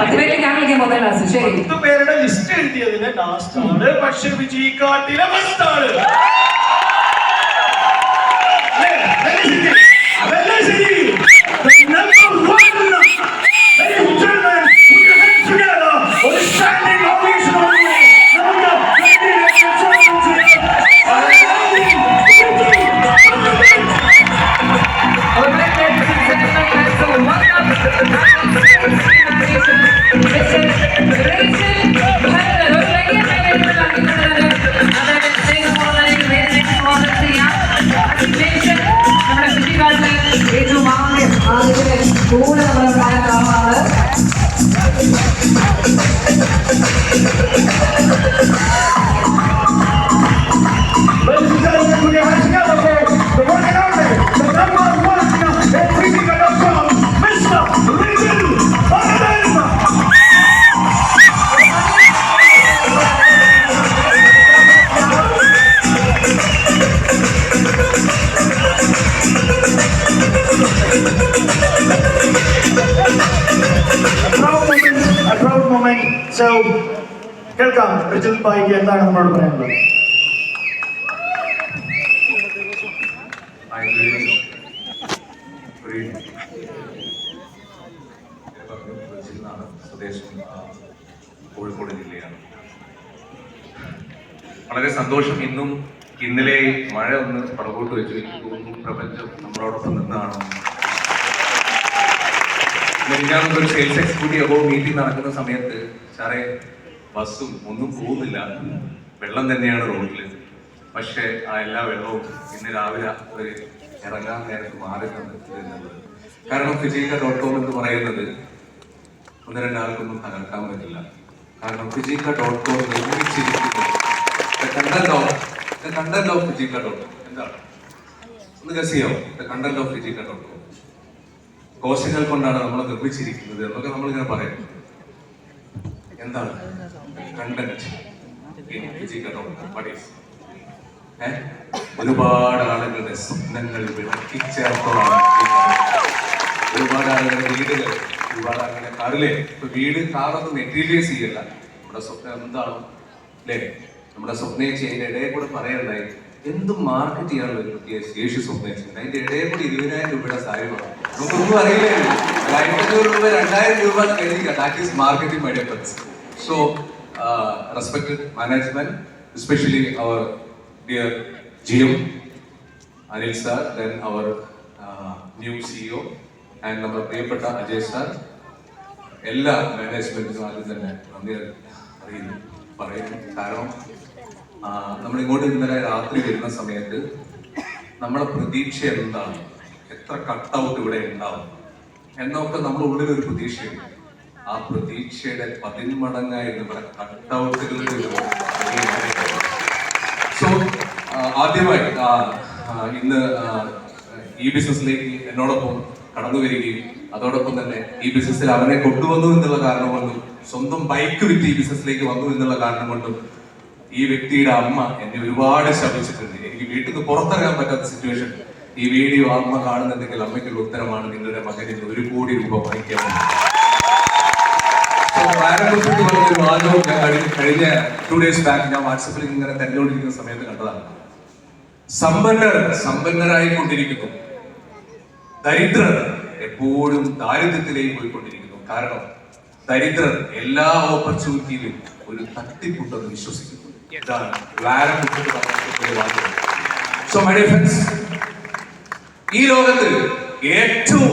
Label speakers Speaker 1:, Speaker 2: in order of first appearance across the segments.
Speaker 1: പത്ത് ഞാൻ വിളിക്കാൻ പോകുന്ന ക്ലാസ് ശരി.
Speaker 2: പത്ത് പേരുടെ ലിസ്റ്റ് ലാസ്റ്റ് ആണ്. പക്ഷെ വിജയിക്കാട്ടിലെ ഫസ്റ്റ് ആണ്.
Speaker 1: ആദ്യം കൂടെ
Speaker 2: റിജിൽ ബായിക്ക് എന്താണ് നമ്മളോട് പറയാനുള്ളത്?
Speaker 3: കോഴിക്കോട് ജില്ലയാണ് വളരെ സന്തോഷം. ഇന്നും ഇന്നലെ മഴ ഒന്ന് പുറകോട്ട് വെച്ചു. എനിക്ക് തോന്നുന്നു പ്രപഞ്ചം നമ്മളോടൊപ്പം നിന്നാണ്. ഞാൻ ഒരു സെയിൽസ് എക്സിക്യൂട്ടീവ് അബോ മീറ്റിംഗ് നടക്കുന്ന സമയത്ത് സാറേ ബസ്സും ഒന്നും പോകുന്നില്ല. വെള്ളം തന്നെയാണ് റോഡിൽ പക്ഷേ ആ എല്ലാ വെള്ളവും ഇന്ന് രാവിലെ ഒരു ഇറങ്ങാൻ നേരത്ത് മാറി തന്നിട്ടുണ്ട് കാരണം ഫിജിക്ക ഡോട്ട് കോം എന്ന് പറയുന്നത് ഒന്ന് രണ്ടാൾക്കൊന്നും തകർക്കാൻ പറ്റില്ല. കാരണം ഫിജിക്ക ഡോട്ട് കോം നിർമ്മിച്ചിരിക്കുന്നത് കണ്ടന്റ് ഓഫ് ഡോട്ട് കോം എന്താണ്? ഒന്ന് ഗസ് ചെയ്യാമോ കണ്ടന്റ് ഡോട്ട് കോം കോശങ്ങൾ കൊണ്ടാണ് നമ്മൾ നിർമ്മിച്ചിരിക്കുന്നത് എന്നൊക്കെ നമ്മളിങ്ങനെ പറയും. എന്താണ്? കണ്ടന്റ് ഒരുപാട് ആളുകളുടെ സ്വപ്നങ്ങൾ വിളക്കിച്ചേർത്തതാണ്. ഒരുപാട് ആളുകളുടെ വീടുകൾ ഒരുപാട് ആളുകളുടെ കാറിലെ ഇപ്പൊ വീട് കാറൊന്നും മെറ്റീരിയലൈസ് ചെയ്യല്ല. നമ്മുടെ സ്വപ്നം എന്താണ്? അല്ലേ? നമ്മുടെ സ്വപ്നം ചെയ്യുന്ന ഇടയിൽ കൂടെ പറയണ്ടായി. എന്തും മാർക്കറ്റ് ചെയ്യാനുള്ള ഒരു പ്രത്യേക ശേഷി സ്വപ്നം ചെയ്യുന്നത് അതിന്റെ ഇടയിൽ കൂടി ഇരുപതിനായിരം രൂപയുടെ സാധ്യത നമുക്കൊന്നും അറിയില്ലേ ഒരു രൂപ രണ്ടായിരം രൂപ കഴിഞ്ഞില്ല that is marketing my dear so respected management especially our dear ജിയം Anil sir then our new CEO and നമ്മുടെ പ്രിയപ്പെട്ട അജയ് സാർ എല്ലാ മാനേജ്മെന്റിനും ആദ്യം തന്നെ നന്ദി അറിയുന്നു പറയുന്നു. കാരണം നമ്മൾ ഇങ്ങോട്ട് ഇന്നലെ രാത്രി വരുന്ന സമയത്ത് നമ്മളെ പ്രതീക്ഷ എന്താണ്? എത്ര കട്ടൗട്ട് ഇവിടെ ഉണ്ടാവും? എന്നൊക്കെ നമ്മുടെ ഉള്ളിൽ ഒരു പ്രതീക്ഷയുണ്ട്. ആ പ്രതീക്ഷയുടെ പതിന്മടങ്ങായി നമ്മുടെ കട്ടൗട്ടുകളുടെ സോ ആദ്യമായി ഇന്ന് ഈ ബിസിനസ്സിലേക്ക് എന്നോടൊപ്പം കടന്നു വരികയും അതോടൊപ്പം തന്നെ ഈ ബിസിനസ്സിൽ അവനെ കൊണ്ടുവന്നു എന്നുള്ള കാരണം കൊണ്ടും സ്വന്തം ബൈക്ക് വിറ്റ് ഈ ബിസിനസ്സിലേക്ക് വന്നു എന്നുള്ള കാരണം കൊണ്ടും ഈ വ്യക്തിയുടെ അമ്മ എന്നെ ഒരുപാട് ശപിച്ചിട്ടുണ്ട്. എനിക്ക് വീട്ടിൽ നിന്ന് പുറത്തിറങ്ങാൻ പറ്റാത്ത സിറ്റുവേഷൻ ഈ വീഡിയോ അമ്മ കാണുന്നുണ്ടെങ്കിൽ അമ്മയ്ക്കുള്ള ഉത്തരമാണ് നിങ്ങളുടെ മകനിൽ ഒരു കോടി രൂപ വാങ്ങിക്കാൻ പ്രാരംഭത്തിൽ പറഞ്ഞൊരു വാചകം ഞാൻ കഴിഞ്ഞ ടു ഡേയ്സ് ബാക്ക് ഞാൻ വാട്സപ്പിൽ ഇങ്ങനെ തെരഞ്ഞുകൊണ്ടിരിക്കുന്ന സമയത്ത് കണ്ടതാണ് സമ്പന്നർ സമ്പന്നരായി കൊണ്ടിരിക്കുന്നു ദരിദ്രർ എപ്പോഴും ദാരിദ്ര്യത്തിലേക്ക് പോയിക്കൊണ്ടിരിക്കുന്നു കാരണം ദരിദ്രർ എല്ലാ ഓപ്പർച്യൂണിറ്റിയിലും ഒരു തട്ടിപ്പുണ്ടെന്ന് വിശ്വസിക്കുന്നു ഇതാണ് സോ മൈ ഫ്രണ്ട്സ് ഈ ലോകത്ത് ഏറ്റവും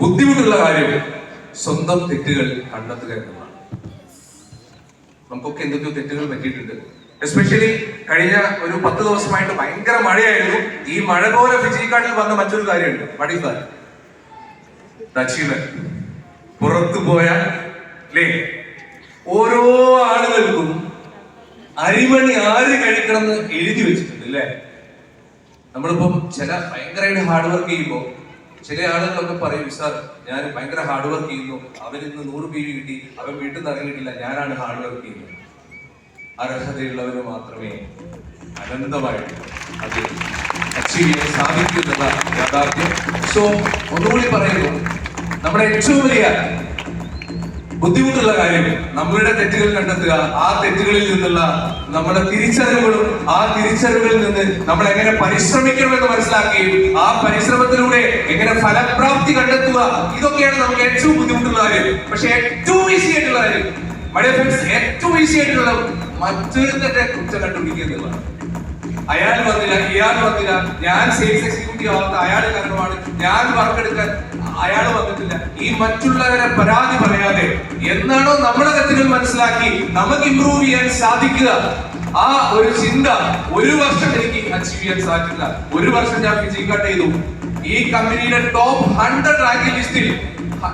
Speaker 3: ബുദ്ധിമുട്ടുള്ള കാര്യം സ്വന്തം തെറ്റുകൾ കണ്ടെത്തുക എന്നതാണ്. നമുക്കൊക്കെ എന്തൊക്കെയോ തെറ്റുകൾ പറ്റിയിട്ടുണ്ട്. എസ്പെഷ്യലി കഴിഞ്ഞ ഒരു പത്ത് ദിവസമായിട്ട് ഭയങ്കര മഴയായിരുന്നു. ഈ മഴ പോലെ ഫിജിക്കാട്ടിൽ വന്ന മറ്റൊരു കാര്യമുണ്ട്. പഠിക്കാൻ പുറത്തു പോയാൽ അല്ലേ ഓരോ ആളുകൾക്കും അരിമണി ആര് കഴിക്കണം എന്ന് എഴുതി വെച്ചിട്ടുണ്ട് അല്ലേ നമ്മളിപ്പം ചില ഭയങ്കരമായിട്ട് ഹാർഡ് വർക്ക് ചെയ്യുമ്പോൾ ചില ആളുകളൊക്കെ പറയും സാർ ഞാൻ ഭയങ്കര ഹാർഡ് വർക്ക് ചെയ്യുന്നു. അവൻ ഇന്ന് നൂറ് പി വി കിട്ടി. അവൻ വീട്ടിൽ നിന്ന് ഇറങ്ങിയിട്ടില്ല. ഞാനാണ് ഹാർഡ് വർക്ക് ചെയ്യുന്നത്. അർഹതയുള്ളവന് മാത്രമേ അനന്തമായിട്ട് അച്ചീവ് ചെയ്യാൻ സാധിക്കൂ എന്നുള്ള യാഥാർത്ഥ്യം. സോ ഒന്നുകൂടി പറയുന്നു. നമ്മുടെ ഏറ്റവും വലിയ ബുദ്ധിമുട്ടുള്ള കാര്യം നമ്മളുടെ തെറ്റുകൾ കണ്ടെത്തുക ആ തെറ്റുകളിൽ നിന്നുള്ള നമ്മുടെ തിരിച്ചറിവുകളും ആ തിരിച്ചറിവുകളിൽ നിന്ന് നമ്മൾ എങ്ങനെ പരിശ്രമിക്കണമെന്ന് മനസ്സിലാക്കുകയും ആ പരിശ്രമത്തിലൂടെ എങ്ങനെ ഫലപ്രാപ്തി കണ്ടെത്തുക ഇതൊക്കെയാണ് നമുക്ക് ഏറ്റവും ബുദ്ധിമുട്ടുള്ള കാര്യം. പക്ഷെ ഏറ്റവും ഈസി ആയിട്ടുള്ള കാര്യം ഏറ്റവും ഈസി ആയിട്ടുള്ള മറ്റൊരു തന്നെ കുറ്റം കണ്ടുപിടിക്കുക എന്നുള്ളതാണ്. അയാൾ വന്നില്ല ഇയാൾ വന്നില്ല. ഞാൻ സെയിൽസ് എക്സിക്യൂട്ടീവ് ആവാത്ത അയാൾ കാരണമാണ് ഞാൻ വർക്ക് എടുക്കാൻ അയാൾ വന്നിട്ടില്ല. ഈ മറ്റുള്ളവരെ പരാതി പറയാതെ എന്നാണോ നമ്മുടെ തെറ്റുകൾ മനസ്സിലാക്കി നമുക്ക് ഇമ്പ്രൂവ് ചെയ്യാൻ സാധിക്കുക? ആ ഒരു ചിന്ത ഒരു വർഷം എനിക്ക് അച്ചീവ് ചെയ്യാൻ സാധിക്കില്ല ഒരു വർഷം ഞാൻ ഫിസിക്കട്ട് ചെയ്തു. ഈ കമ്പനിയുടെ ടോപ്പ് ഹൺഡ്രഡ് റാങ്കിംഗ് ലിസ്റ്റിൽ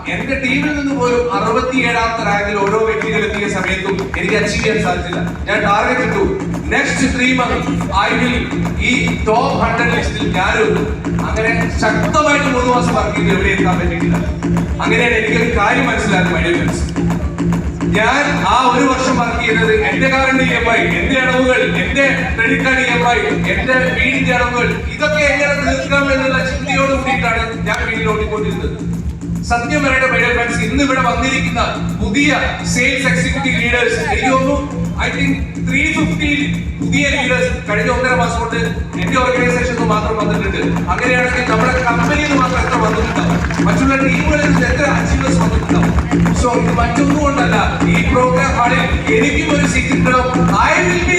Speaker 3: എന്റെ ടീമിൽ നിന്ന് പോലും അറുപത്തിയേഴാമത്തെ റാങ്കിൽ ഓരോ വ്യക്തികൾ എത്തിയ സമയത്തും എനിക്ക് അച്ചീവ് ചെയ്യാൻ സാധിച്ചില്ല. ഞാൻ ടാർഗറ്റ് ഇട്ടു. Next three month I will ഈ ടോപ്പ് ഹൺഡ്രഡ് ലിസ്റ്റിൽ ഞാനും അങ്ങനെ ശക്തമായിട്ട് മൂന്ന് മാസം വർക്ക് ചെയ്ത് എവിടെ എത്താൻ പറ്റിയിട്ടില്ല. അങ്ങനെയാണ് എനിക്കൊരു കാര്യം മനസ്സിലാക്കി മൈഡിയ ഫ്രണ്ട്സ് ഞാൻ ആ ഒരു വർഷം വർക്ക് ചെയ്തത് എന്റെ കാറിന്റെ ഇ എം ഐ എന്റെ അടവുകൾ എന്റെ credit card E M I എന്റെ വീടിന്റെ അടവുകൾ ഇതൊക്കെ എങ്ങനെ തീർക്കാം എന്നുള്ള ചിന്തയോട് കൂടിയിട്ടാണ് ഞാൻ വീട്ടിൽ ഓടിക്കൊണ്ടിരുന്നത് സത്യം പറയട്ടെ മൈ ഫ്രണ്ട്സ് ഇന്ന് ഇവിടെ വന്നിരിക്കുന്ന പുതിയ സെയിൽസ് എക്സിക്യൂട്ടീവ് ലീഡേഴ്സ് എനിക്ക് തോന്നുന്നു ഐ തിങ്ക് ത്രീ ഫിഫ്റ്റി പുതിയ ലീഡേഴ്സ് കഴിഞ്ഞ ഒന്നര മാസം കൊണ്ട് എന്റെ ഓർഗനൈസേഷനിൽ മാത്രം വന്നിട്ടുണ്ട്. അങ്ങനെയാണെങ്കിൽ നമ്മുടെ കമ്പനിയിൽ മാത്രം എത്ര വന്നിട്ടുണ്ടാവും മറ്റുള്ള ടീമുകളിൽ നിന്ന് എത്ര അച്ചീവേഴ്സ് വന്നിട്ടുണ്ടാവും സോ ഇത് മറ്റൊന്നും കൊണ്ടല്ല ഈ പ്രോഗ്രാം ഹാളിൽ എനിക്കും ഒരു സീറ്റ് ഉണ്ടാവും I will be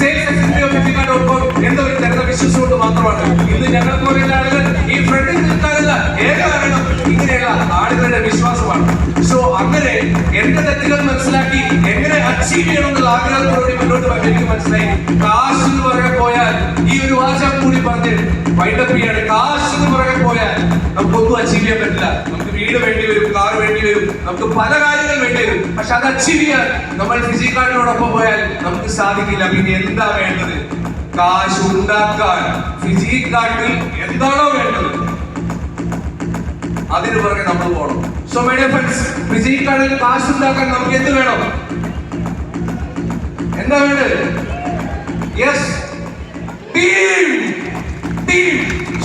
Speaker 3: sales executive of India dot com എന്ന ഒരു തരുന്ന വിശ്വസിച്ചുകൊണ്ട് മാത്രമാണ്. ഇന്ന് ഞങ്ങൾ പോലെയുള്ള ആളുകൾ ഈ ഫ്രണ്ടിൽ നിൽക്കാനുള്ള ഏക കാരണം ഇങ്ങനെയുള്ള ആളുകളുടെ വിശ്വാസമാണ്. സോ അങ്ങനെ എന്റെ തെറ്റുകൾ മനസ്സിലാക്കി എങ്ങനെ അച്ചീവ് ചെയ്യണം എന്നുള്ള ആഗ്രഹത്തോടുകൂടി മുന്നോട്ട് പോയി. എനിക്ക് മനസ്സിലായി. കാശ് എന്ന് പുറകെ പോയാൽ ഈ ഒരു വാചകം കൂടി പറഞ്ഞ് വൈൻഡപ്പ് ചെയ്യാണ്. കാശ് എന്ന് പുറകെ പോയാൽ നമുക്കൊന്നും അച്ചീവ് ചെയ്യാൻ പറ്റില്ല. നമുക്ക് വീട് വേണ്ടി വരും കാർ വേണ്ടി വരും നമുക്ക് പല കാര്യങ്ങൾ വേണ്ടി വരും. പക്ഷെ അത് അച്ചീവ് ചെയ്യാൻ നമ്മൾ ഫിസിക്കാർഡിനോടൊപ്പം പോയാൽ നമുക്ക് സാധിക്കില്ല. പിന്നെ എന്താ വേണ്ടത്? കാശ് ഉണ്ടാക്കാൻ ഫിസിക്കാർഡിൽ എന്താണോ വേണ്ടത്? അതിന് പുറകെ നമ്മൾ പോകണം. സോ മൈ ഫ്രണ്ട്സ് വിജയിക്കാണെങ്കിൽ കാശ് ഉണ്ടാക്കാൻ നമുക്ക് എന്ത് വേണം? എന്താ വേണ്ടത്? Yes team team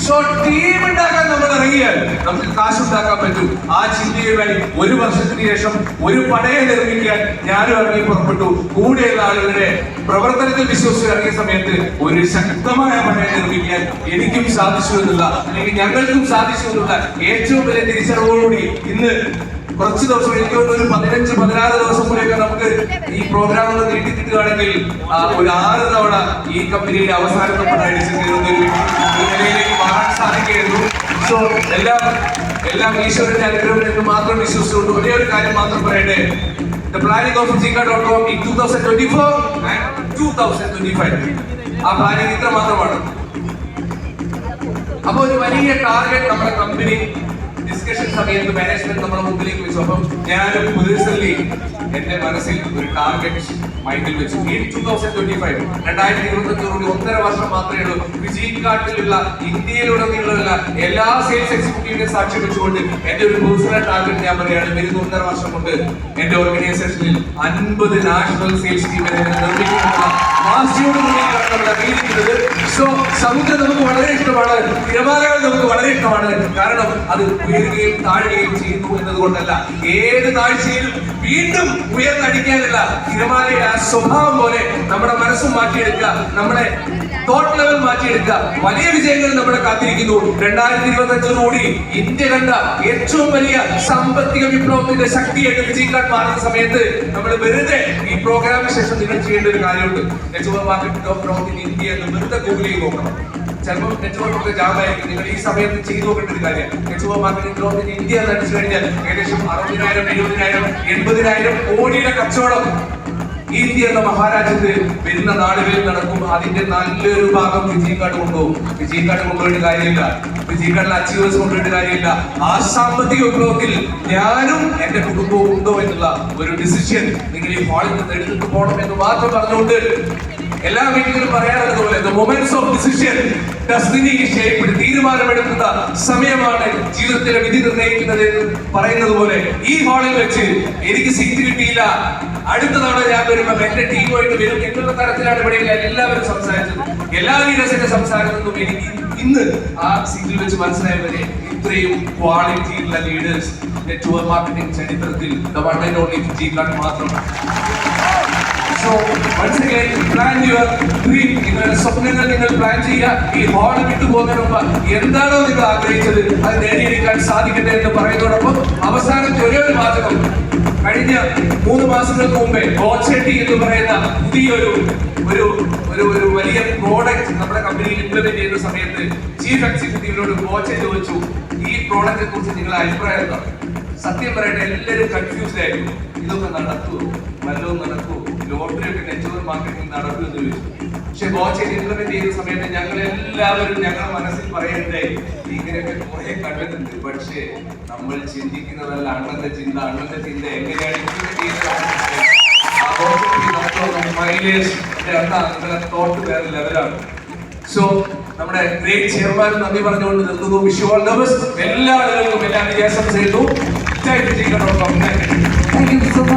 Speaker 3: so team ഉണ്ടാക്കാൻ നമ്മൾ ഇറങ്ങിയാൽ നമുക്ക് കാശ് ഉണ്ടാക്കാൻ പറ്റും. ആ ചിന്തയുമായി ഒരു വർഷത്തിന് ശേഷം ഒരു പടയെ നിർമ്മിക്കാൻ ഞാനും ഇറങ്ങി പുറപ്പെട്ടു. കൂടെയുള്ള ആളുകളുടെ പ്രവർത്തനത്തിൽ വിശ്വസിച്ച് ഇറങ്ങിയ സമയത്ത് ഒരു ശക്തമായ പടയെ നിർമ്മിക്കാൻ എനിക്കും സാധിച്ചു എന്നുള്ള അല്ലെങ്കിൽ ഞങ്ങൾക്കും സാധിച്ചു എന്നുള്ള ഏറ്റവും വലിയ തിരിച്ചറിവോടുകൂടി ഇന്ന് കുറച്ച് ദിവസം എനിക്ക് ഒരു പതിനഞ്ച് പതിനാറ് ദിവസം കൂടെയൊക്കെ നമുക്ക് ഈ പ്രോഗ്രാം ഒന്ന് നീട്ടി കിട്ടുകയാണെങ്കിൽ ഒരു ആറ് തവണ ഈ കമ്പനിയുടെ അവസാനത്തെ മാറാൻ സാധിക്കുകയുള്ളൂ സോ എല്ലാം എല്ലാം ഈശ്വരന്റെ അനുഗ്രഹം എന്ന് മാത്രം വിശ്വസിച്ചുകൊണ്ട് ഒരേ ഒരു കാര്യം മാത്രം പറയട്ടെ. The planning of Zika.com in 2024 and 2025. ആ പ്ലാനിങ് ഇത്ര മാത്രമാണ്. അപ്പൊ ഒരു വലിയ ടാർഗറ്റ് നമ്മുടെ കമ്പനി ഡിസ്കഷൻ സമയത്ത് മാനേജ്മെന്റ് നമ്മുടെ മുമ്പിലേക്ക് വെച്ചു. അപ്പം ഞാൻ പേഴ്സണലി എന്റെ മനസ്സിൽ ഒരു ടാർഗറ്റ് മൈൻഡിൽ വെച്ചു ഈ ടൂ തൗസൻഡ് ട്വന്റി ഫൈവ് രണ്ടായിരത്തി ഇരുപത്തി അഞ്ചോടുകൂടി ഒന്നര വർഷം മാത്രമേ ഉള്ളൂ. വിജയ് കാർട്ടിലുള്ള ഇന്ത്യയിലുടനീളമുള്ള എല്ലാ സെയിൽസ് എക്സിക്യൂട്ടീവിനെ സാക്ഷി വെച്ചുകൊണ്ട് എന്റെ ഒരു പേഴ്സണൽ ടാർഗറ്റ് ഞാൻ പറയുകയാണ്. വരുന്ന ഒന്നര വർഷം കൊണ്ട് എന്റെ ഓർഗനൈസേഷനിൽ അൻപത് നാഷണൽ സെയിൽസ് ടീമിനെ നിർമ്മിക്കുന്ന വാശിയോട് കൂടിയാണ് നമ്മൾ അറിയിരിക്കുന്നത് സോ സമുദ്രം നമുക്ക് വളരെ ഇഷ്ടമാണ്. തിരമാലകൾ നമുക്ക് വളരെ ഇഷ്ടമാണ്. കാരണം അത് ഉയരുകയും താഴുകയും ചെയ്യുന്നു എന്നതുകൊണ്ടല്ല. ഏത് താഴ്ചയിലും വീണ്ടും ഉയർന്നടിക്കാനുള്ള തിരമാലയുടെ ആ സ്വഭാവം പോലെ നമ്മുടെ മനസ്സും മാറ്റിയെടുക്കുക നമ്മുടെ തോട്ട് ലെവൽ മാറ്റിയെടുക്കുക. വലിയ വിജയങ്ങൾ നമ്മുടെ കാത്തിരിക്കുന്നു. രണ്ടായിരത്തി ഇരുപത്തി അഞ്ചോടുകൂടി ഇന്ത്യ കണ്ട ഏറ്റവും വലിയ സാമ്പത്തിക വിപ്ലവത്തിന്റെ ശക്തിയായിട്ട് വിജയിക്കാൻ മാറുന്ന സമയത്ത് നമ്മൾ വെറുതെ ഈ പ്രോഗ്രാമിന് ശേഷം നിങ്ങൾ ചെയ്യേണ്ട ഒരു കാര്യമുണ്ട്. ഇന്ത്യ എന്ന് വെറുതെ ഗൂഗിൾ ചെയ്ത് നോക്കണം. ചിലപ്പോൾ നെറ്റ്വർക്ക് ഒക്കെ ജാമായിരിക്കും നിങ്ങൾ ഈ സമയത്ത് ചെയ്തു നോക്കേണ്ട ഒരു കാര്യം. നെറ്റ്വർക്ക് മാർക്കറ്റിംഗ് ഗ്രോത്ത് ഇന്ത്യ എന്ന് അടിച്ചു കഴിഞ്ഞാൽ ഏകദേശം അറുപതിനായിരം എഴുപതിനായിരം എൺപതിനായിരം കോടിയുടെ കച്ചവടം ഇന്ത്യ എന്ന മഹാരാജ്യത്ത് വരുന്ന നാടുകളിൽ നടക്കും. അതിന്റെ നല്ലൊരു ഭാഗം വിജയക്കാട് കൊണ്ടുപോകും. വിജയക്കാട് കൊണ്ടുപോയിട്ട് കാര്യമില്ല. വിജയിക്കാടിലെ അച്ചീവേഴ്സ് കൊണ്ടുപോയിട്ട് കാര്യമില്ല. ആ സാമ്പത്തിക വിപ്ലവത്തിൽ ഞാനും എന്റെ കുടുംബവും ഉണ്ടോ എന്നുള്ള ഒരു ഡിസിഷൻ നിങ്ങൾ ഈ ഹാളിൽ നിന്ന് എടുത്തിട്ട് പോകണം എന്ന് മാത്രം പറഞ്ഞുകൊണ്ട് എല്ലാ വീട്ടിലും പറയാറുള്ളത് പോലെ moments of decision destiny shape തീരുമാനമെടുക്കുന്ന സമയമാണ് ജീവിതത്തിലെ വിധി നിർണയിക്കുന്നത് എന്ന് പറയുന്നത് പോലെ ഈ ഹാളിൽ വെച്ച് എനിക്ക് സീറ്റ് കിട്ടിയില്ല. അടുത്ത തവണ ഞാൻ വരുമ്പോൾ എന്റെ ടീമുമായിട്ട് വരും എന്നുള്ള തരത്തിലാണ് ഇവിടെ എല്ലാവരും സംസാരിച്ചത്. എല്ലാ ലീഡേഴ്സിന്റെ സംസാരത്തിനും എനിക്ക് ഇന്ന് ആ സീറ്റിൽ വെച്ച് മനസ്സിലായവരെ ഇത്രയും ക്വാളിറ്റി ഉള്ള ലീഡേഴ്സ് നെറ്റ്വർക്ക് മാർക്കറ്റിംഗ് ചരിത്രത്തിൽ ദ വൺ ആൻഡ് ഓൺലി മാത്രം. So once again plan your dream നിങ്ങളുടെ സ്വപ്നങ്ങൾ നിങ്ങൾ പ്ലാൻ ചെയ്യുക. ഈ ഹോൾ വിട്ടു പോകുന്നതിന് മുമ്പ് എന്താണോ നിങ്ങൾ ആഗ്രഹിച്ചത്? അത് നേടിയെടുക്കാൻ സാധിക്കട്ടെ എന്ന് പറയുന്നതോടൊപ്പം അവസാനത്തെ ഒരേ ഒരു വാചകം. കഴിഞ്ഞ മൂന്ന് മാസങ്ങൾക്ക് മുമ്പേ ബോച്ചെട്ടി എന്ന് പറയുന്ന പുതിയൊരു ഒരു ഒരു ഒരു വലിയ പ്രോഡക്റ്റ് നമ്മുടെ കമ്പനിയിൽ ഇംപ്ലിമെന്റ് ചെയ്യുന്ന സമയത്ത് ചീഫ് എക്സിക്യൂട്ടീവിനോട് ഗോച്ചെ ചോദിച്ചു ഈ പ്രോഡക്റ്റിനെ കുറിച്ച് നിങ്ങളുടെ അഭിപ്രായം എന്താണ്? സത്യം പറയട്ടെ എല്ലാവരും കൺഫ്യൂസ്ഡ് ആയിരുന്നു. ഇതൊക്കെ നടക്കുമോ വല്ലതും നടക്കുമോ ലോട്ടറി ഒക്കെ നെറ്റ്വർക്ക് മാർക്കറ്റിംഗ് നടക്കുമെന്ന് ചോദിച്ചു. പക്ഷെ ബോച്ച് ഇംപ്ലിമെന്റ് ചെയ്ത സമയത്ത് ഞങ്ങൾ എല്ലാവരും ഞങ്ങളുടെ മനസ്സിൽ പറയണ്ടേ ഇങ്ങനെയൊക്കെ കുറെ കണ്ടിട്ടുണ്ട്. പക്ഷേ നമ്മൾ ചിന്തിക്കുന്നതല്ല അണ്ണന്റെ ചിന്ത അണ്ണന്റെ ചിന്ത എങ്ങനെയാണ് മൈലേജ് തോട്ട് വേറെ ലെവലാണ് സോ നമ്മുടെ ഗ്രേറ്റ് ചെയർമാൻ നന്ദി പറഞ്ഞുകൊണ്ട് നിർത്തുന്നു വിഷു ഓൾ എല്ലാ ആളുകൾക്കും എല്ലാ വിജയാശംസ ചെയ്യുന്നു ജയ് വിജയ് കണ്ടോളം താങ്ക്
Speaker 1: much.